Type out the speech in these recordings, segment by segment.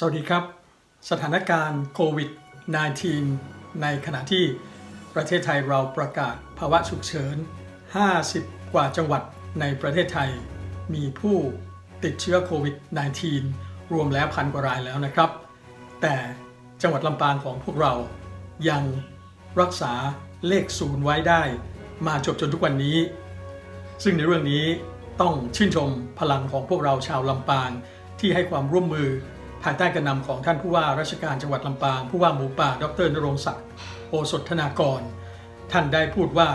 สวัสดีครับ สถานการณ์โควิด -19 ในขณะที่ประเทศไทยเราประกาศภาวะฉุกเฉิน 50 กว่าจังหวัดในประเทศไทย มีผู้ติดเชื้อโควิด -19 รวมแล้วพันกว่ารายแล้วนะครับ แต่จังหวัดลำปางของพวกเรายังรักษาเลขศูนย์ไว้ได้มาจบจนทุกวันนี้ ซึ่งในเรื่องนี้ต้องชื่นชมพลังของพวกเราชาวลำปางที่ให้ความร่วมมือ ภายใต้การนำของท่านผู้ว่าราชการจังหวัดลำปาง ผู้ว่าหมูป่า ดรนรงศักดิ์โอสถธนากร ท่านได้พูดว่า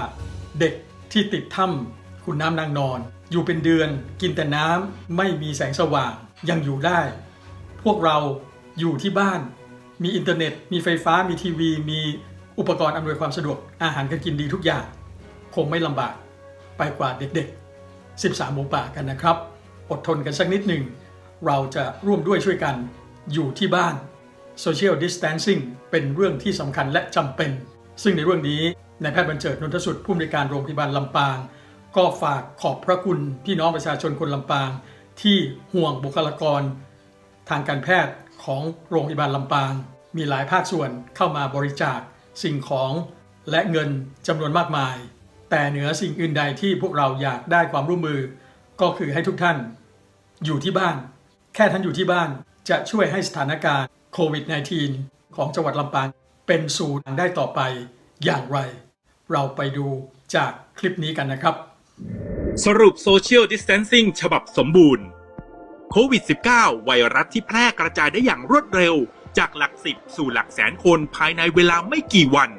เด็กที่ติดถ้ำคุณน้ำนางนอน อยู่เป็นเดือนกินแต่น้ำไม่มีแสงสว่างยังอยู่ได้ พวกเราอยู่ที่บ้าน มีอินเทอร์เน็ต มีไฟฟ้ามีทีวี มีอุปกรณ์อำนวยความสะดวกอาหารการกินดีทุกอย่าง คงไม่ลำบากไปกว่าเด็กๆ 13 หมูป่ากันนะครับ อดทนกันสักนิดหนึ่ง เราจะร่วมด้วยช่วยกัน อยู่ที่บ้าน Social Distancing เป็นเรื่องที่สำคัญและจำเป็น ซึ่งในเรื่องนี้นายแพทย์บรรเจิดนนทสุดผู้อำนวยการโรงพยาบาลลำปาง ก็ฝากขอบพระคุณพี่น้องประชาชนคนลำปาง ที่ห่วงบุคลากร ทางการแพทย์ของโรงพยาบาลลำปาง มีหลายภาคส่วนเข้ามาบริจาคสิ่งของและเงินจำนวนมากมาย แต่เหนือสิ่งอื่นใดที่พวกเราอยากได้ความร่วมมือ ก็คือให้ทุกท่าน อยู่ที่บ้าน แค่ท่านอยู่ที่บ้าน จะช่วยให้สถานการณ์โควิด -19 ของจังหวัดลำปางเป็นศูนย์ได้ต่อไปอย่างไร เราไปดูจากคลิปนี้กันนะครับ สรุป Social Distancing ฉบับสมบูรณ์โควิด -19 ไวรัสที่แพร่กระจายได้อย่างรวดเร็ว จากหลักสิบสู่หลักแสนคนภายในเวลาไม่กี่วัน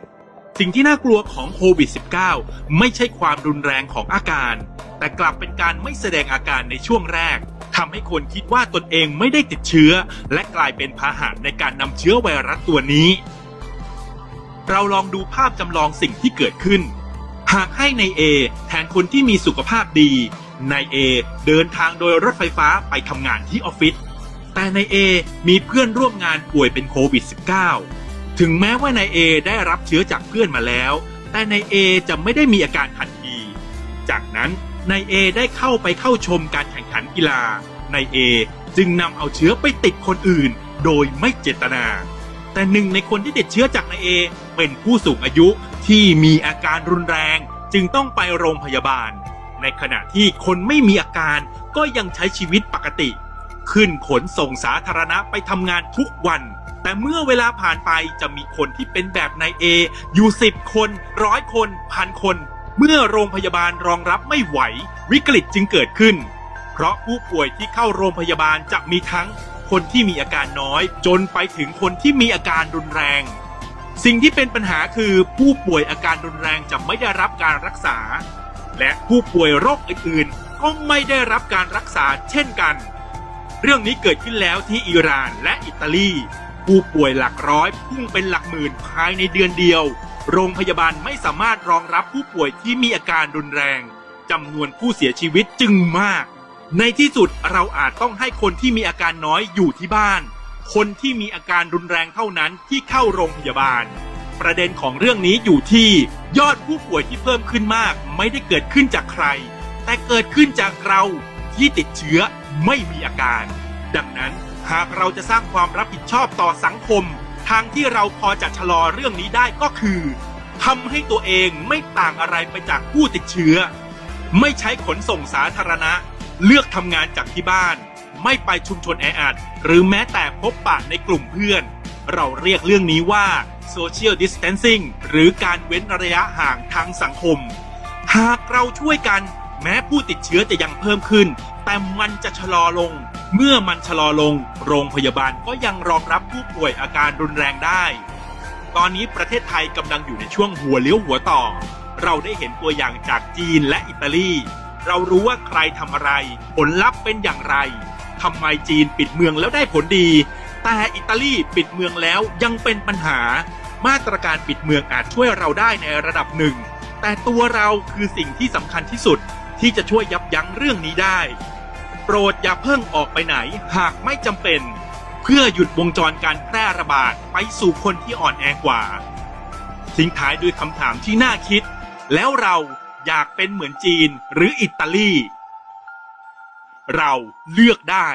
สิ่งที่น่ากลัวของโควิด -19 ไม่ใช่ความรุนแรงของอาการ แต่กลับเป็นการไม่แสดงอาการในช่วงแรก ทำให้คนคิดว่าตนเองไม่ได้ติดเชื้อ และกลายเป็นพาหะในการนำเชื้อไวรัสตัวนี้ เราลองดูภาพจำลองสิ่งที่เกิดขึ้น หากให้ใน A แทนคนที่มีสุขภาพดีนาย A เดินทางโดยรถไฟฟ้าไปทำงานที่ออฟฟิศ แต่นาย A มีเพื่อนร่วมงานป่วยเป็นโควิด -19 ถึงแม้ว่านาย A ได้รับเชื้อจากเพื่อนมาแล้ว แต่นาย A จะไม่ได้มีอาการทันที จากนั้น นาย A ได้เข้าไปเข้าชมการแข่งขันกีฬานาย A จึงนำเอาเชื้อไปติดคนอื่น โดยไม่เจตนา แต่หนึ่งในคนที่ติดเชื้อจากนายเอเป็นผู้สูงอายุที่มีอาการรุนแรง จึงต้องไปโรงพยาบาล ในขณะที่คนไม่มีอาการก็ยังใช้ชีวิตปกติ ขึ้นขนส่งสาธารณะไปทำงานทุกวัน แต่เมื่อเวลาผ่านไปจะมีคนที่เป็นแบบนายเออยู่สิบคนร้อยคนพันคน เมื่อโรงพยาบาลรองรับไม่ไหว วิกฤตจึงเกิดขึ้น เพราะผู้ป่วยที่เข้าโรงพยาบาลจะมีทั้งคนที่มีอาการน้อย จนไปถึงคนที่มีอาการรุนแรง สิ่งที่เป็นปัญหาคือผู้ป่วยอาการรุนแรงจะไม่ได้รับการรักษา และผู้ป่วยโรคอื่นๆ ก็ไม่ได้รับการรักษาเช่นกัน เรื่องนี้เกิดขึ้นแล้วที่อิหร่านและอิตาลี ผู้ป่วยหลักร้อยพุ่งเป็นหลักหมื่นภายในเดือนเดียว โรงพยาบาลไม่สามารถรองรับผู้ป่วยที่มีอาการรุนแรงจำนวนผู้เสียชีวิตจึงมาก ในที่สุดเราอาจต้องให้คนที่มีอาการน้อยอยู่ที่บ้าน คนที่มีอาการรุนแรงเท่านั้นที่เข้าโรงพยาบาล ประเด็นของเรื่องนี้อยู่ที่ ยอดผู้ป่วยที่เพิ่มขึ้นมาก ไม่ได้เกิดขึ้นจากใคร แต่เกิดขึ้นจากเราที่ติดเชื้อไม่มีอาการ ดังนั้นหากเราจะสร้างความรับผิดชอบต่อสังคม ทางที่เราพอจะชะลอเรื่องนี้ได้ก็คือทำให้ตัวเองไม่ต่างอะไรไปจากผู้ติดเชื้อ ไม่ใช้ขนส่งสาธารณะ เลือกทำงานจากที่บ้าน ไม่ไปชุมชนแออัดหรือแม้แต่พบปะในกลุ่มเพื่อน เราเรียกเรื่องนี้ว่า social distancing หรือการเว้นระยะห่างทางสังคม หากเราช่วยกัน แม้ผู้ติดเชื้อจะยังเพิ่มขึ้น แต่มันจะชะลอลง เมื่อมันชะลอลง โรงพยาบาลก็ยังรองรับผู้ป่วยอาการรุนแรงได้ ตอนนี้ประเทศไทยกำลังอยู่ในช่วงหัวเลี้ยวหัวต่อ เราได้เห็นตัวอย่างจากจีนและอิตาลี เรารู้ว่าใครทำอะไร ผลลัพธ์เป็นอย่างไรทำไมจีนปิดเมืองแล้วได้ผลดี แต่อิตาลีปิดเมืองแล้วยังเป็นปัญหา มาตรการปิดเมืองอาจช่วยเราได้ในระดับหนึ่ง แต่ตัวเราคือสิ่งที่สำคัญที่สุดที่จะช่วยยับยั้งเรื่องนี้ได้ โปรดอย่าเพิ่งออกไปไหนหากไม่จำเป็น เพื่อหยุดวงจรการแพร่ระบาดไปสู่คนที่อ่อนแอกว่า ทิ้งท้ายด้วยคำถามที่น่าคิด แล้วเราอยากเป็นเหมือนจีนหรืออิตาลี เราเลือกได้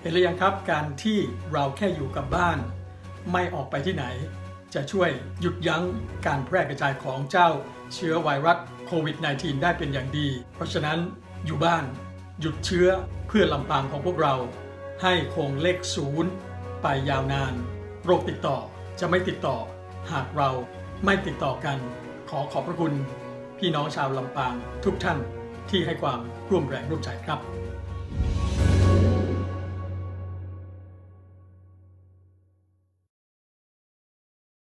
เห็นหรือยังครับการที่เราแค่อยู่กับบ้าน ไม่ออกไปที่ไหน จะช่วยหยุดยั้งการแพร่กระจายของเจ้าเชื้อไวรัสโควิด -19 ได้เป็นอย่างดี เพราะฉะนั้นอยู่บ้านหยุดเชื้อเพื่อลำปางของพวกเรา ให้คงเลขศูนย์ไปยาวนาน โรคติดต่อจะไม่ติดต่อ หากเราไม่ติดต่อกัน ขอขอบพระคุณ พี่น้องชาวลำปางทุกท่านที่ให้ความร่วมแรงร่วมใจครับ